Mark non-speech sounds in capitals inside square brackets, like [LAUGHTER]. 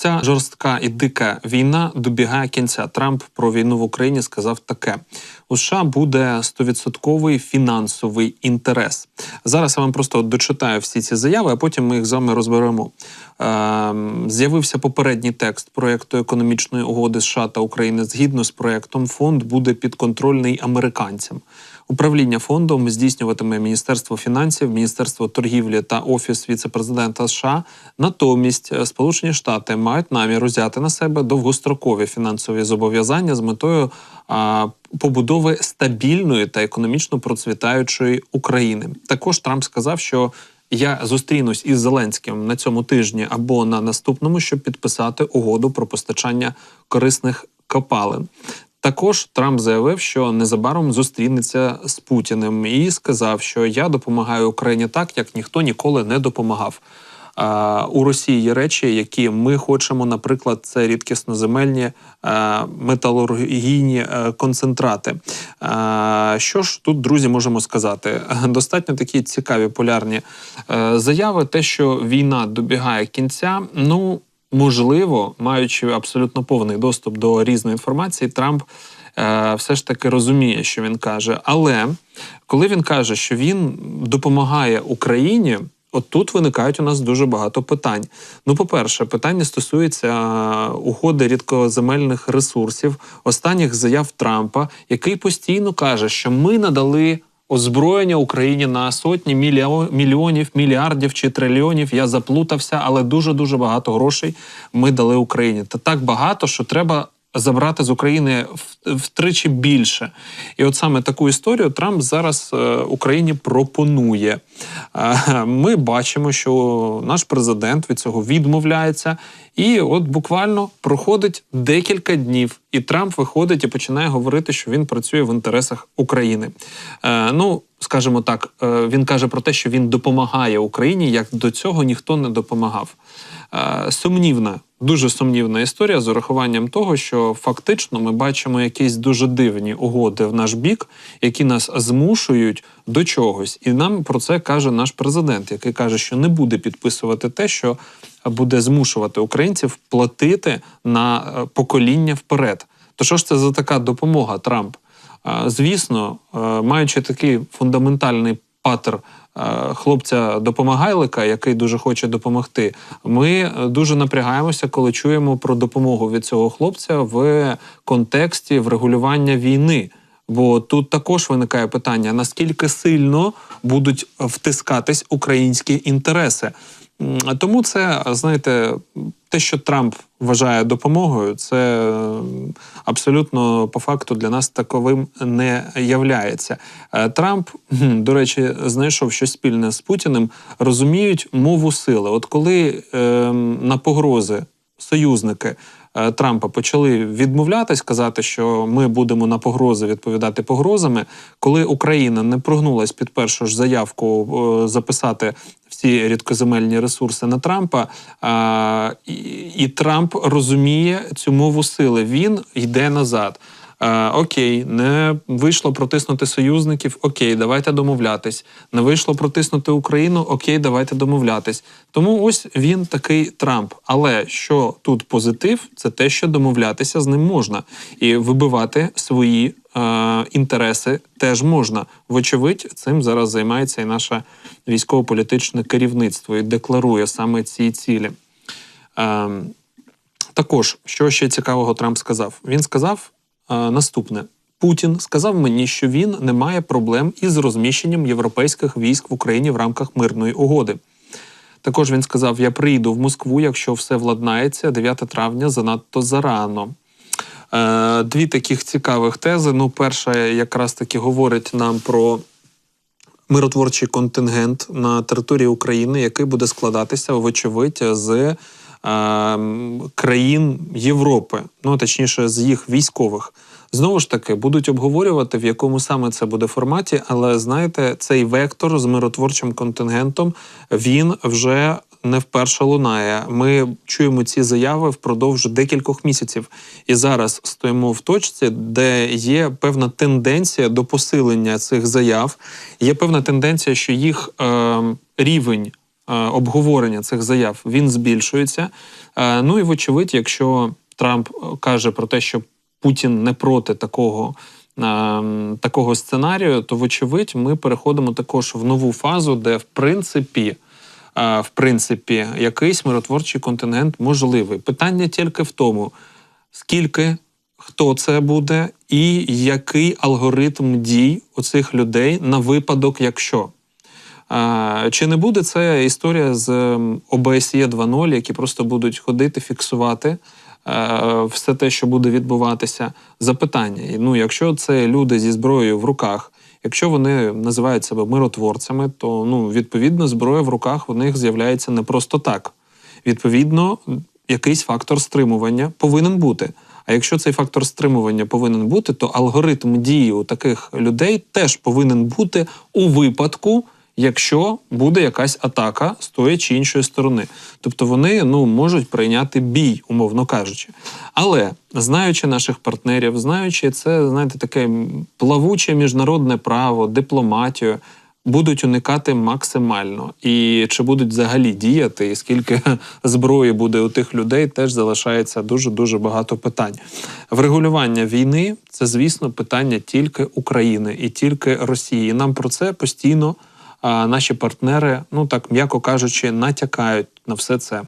Ця жорстка і дика війна добігає кінця. Трамп про війну в Україні сказав таке: у США буде стовідсотковий фінансовий інтерес. Зараз я вам просто дочитаю всі ці заяви, а потім ми їх з вами розберемо. Е, З'явився попередній текст проекту економічної угоди США та України. Згідно з проектом, фонд буде підконтрольний американцям. Управління фондом здійснюватиме Міністерство фінансів, Міністерство торгівлі та Офіс віце-президента США. Натомість е, Сполучені Штати мають намір взяти на себе довгострокові фінансові зобов'язання з метою побудови стабільної та економічно процвітаючої України. Також Трамп сказав, що я зустрінусь із Зеленським на цьому тижні або на наступному, щоб підписати угоду про постачання корисних копалин. Також Трамп заявив, що незабаром зустрінеться з Путіним і сказав, що я допомагаю Україні так, як ніхто ніколи не допомагав. У Росії є речі, які ми хочемо, наприклад, це рідкісноземельні а, металургійні концентрати. Що ж тут, друзі, можемо сказати? [LAUGHS] Достатньо такі цікаві полярні заяви. Те, що війна добігає кінця, ну можливо, маючи абсолютно повний доступ до різної інформації, Трамп е, все ж таки розуміє, що він каже. Але коли він каже, що він допомагає Україні. От тут виникають у нас дуже багато питань. Ну, по-перше, питання стосується е, угоди рідкоземельних ресурсів, останніх заяв Трампа, який постійно каже, що ми надали озброєння Україні на сотні мільйонів, мільярдів чи трильйонів. Я заплутався, але дуже дуже багато грошей ми дали Україні. Та так багато, що треба. Забрати з України втричі більше, і от саме таку історію Трамп зараз е, Україні пропонує. Е, Ми бачимо, що наш президент від цього відмовляється, і от буквально проходить декілька днів, і Трамп виходить і починає говорити, що він працює в інтересах України. Е, ну, скажімо так, е, він каже про те, що він допомагає Україні, як до цього ніхто не допомагав. Е, сумнівна, дуже сумнівна історія з урахуванням того, що фактично ми бачимо якісь дуже дивні угоди в наш бік, які нас змушують до чогось. І нам про це каже наш президент, який каже, що не буде підписувати те, що буде змушувати українців платити на е, покоління вперед. То що ж це за така допомога Трамп? Звісно, е, маючи такий фундаментальний патер е, хлопця допомагайлика, який дуже хоче допомогти, ми е, дуже напрягаємося, коли чуємо про допомогу від цього хлопця в контексті врегулювання війни. Бо тут також виникає питання: наскільки сильно будуть втискатись українські інтереси. Тому це, знаєте, те, що Трамп вважає допомогою, це е, абсолютно по факту для нас таковим не являється. Е, Трамп, до речі, знайшов щось спільне з Путіним, розуміють мову сили. От коли е, на погрози союзники Трампа почали відмовлятись, казати, що ми будемо на погрози відповідати погрозами. Коли Україна не прогнулась під першу ж заявку е, записати всі рідкоземельні ресурси на Трампа, е, і Трамп розуміє цю мову сили. Він йде назад. Е, окей, не вийшло протиснути союзників. Окей, давайте домовлятись. Не вийшло протиснути Україну. Окей, давайте домовлятись. Тому ось він такий Трамп. Але що тут позитив, це те, що домовлятися з ним можна, і вибивати свої е, інтереси теж можна. Вочевидь, цим зараз займається і наше військово-політичне керівництво і декларує саме ці цілі. Е, також, що ще цікавого Трамп сказав? Він сказав наступне: Путін сказав мені, що він не має проблем із розміщенням європейських військ в Україні в рамках мирної угоди. Також він сказав: Я приїду в Москву, якщо все владнається 9 травня занадто зарано. Е, дві таких цікавих тези. Ну, перша якраз таки говорить нам про миротворчий контингент на території України, який буде складатися, вочевидь, з е, країн Європи, ну точніше, з їх військових. Знову ж таки, будуть обговорювати, в якому саме це буде форматі, але знаєте, цей вектор з миротворчим контингентом він вже не вперше лунає. Ми чуємо ці заяви впродовж декількох місяців, і зараз стоїмо в точці, де є певна тенденція до посилення цих заяв. Є певна тенденція, що їх е, рівень обговорення цих заяв він збільшується. Е, ну і вочевидь, якщо Трамп е, каже про те, що Путін не проти такого. е, Такого сценарію, то вочевидь, ми переходимо також в нову фазу, де в принципі, е, в принципі, якийсь миротворчий контингент можливий. Питання тільки в тому, скільки, хто це буде, і який алгоритм дій у цих людей на випадок, якщо. Чи не буде це історія з ОБСЄ 2.0, які просто будуть ходити, фіксувати е, все те, що буде відбуватися? Запитання. Ну, якщо це люди зі зброєю в руках, якщо вони називають себе миротворцями, то ну, відповідно зброя в руках у них з'являється не просто так. Відповідно, якийсь фактор стримування повинен бути. А якщо цей фактор стримування повинен бути, то алгоритм дії у таких людей теж повинен бути у випадку, якщо буде якась атака з тої чи іншої сторони. Тобто вони ну, можуть прийняти бій, умовно кажучи. Але знаючи наших партнерів, знаючи це, знаєте, таке плавуче міжнародне право, дипломатію. Будуть уникати максимально, і чи будуть взагалі діяти, і скільки [LAUGHS] зброї буде у тих людей, теж залишається дуже дуже багато питань. Врегулювання війни це, звісно, питання тільки України і тільки Росії. Нам про це постійно наші партнери, ну так м'яко кажучи, натякають на все це.